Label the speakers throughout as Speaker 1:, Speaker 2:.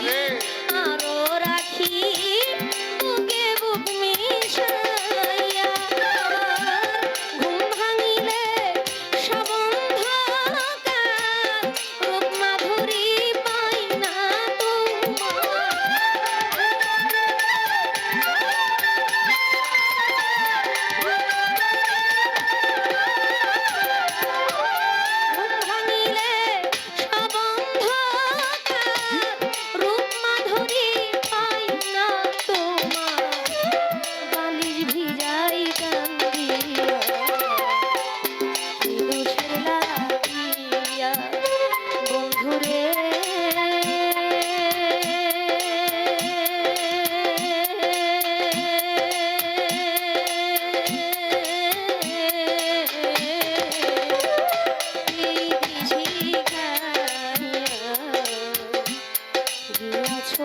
Speaker 1: আরে। আছো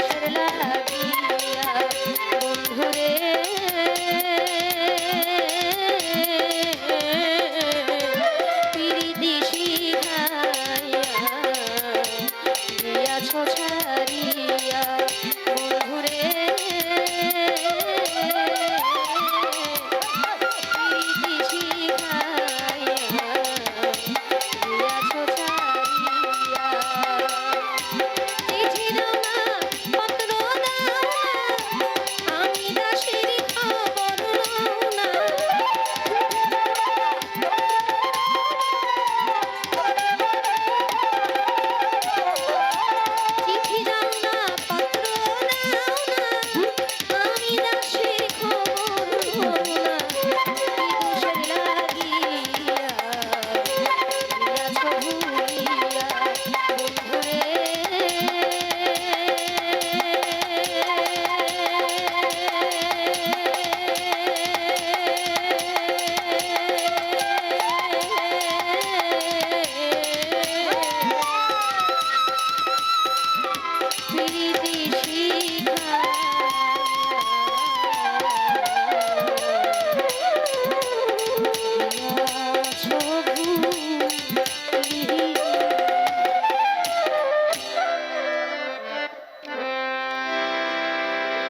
Speaker 1: দোষ লাগি।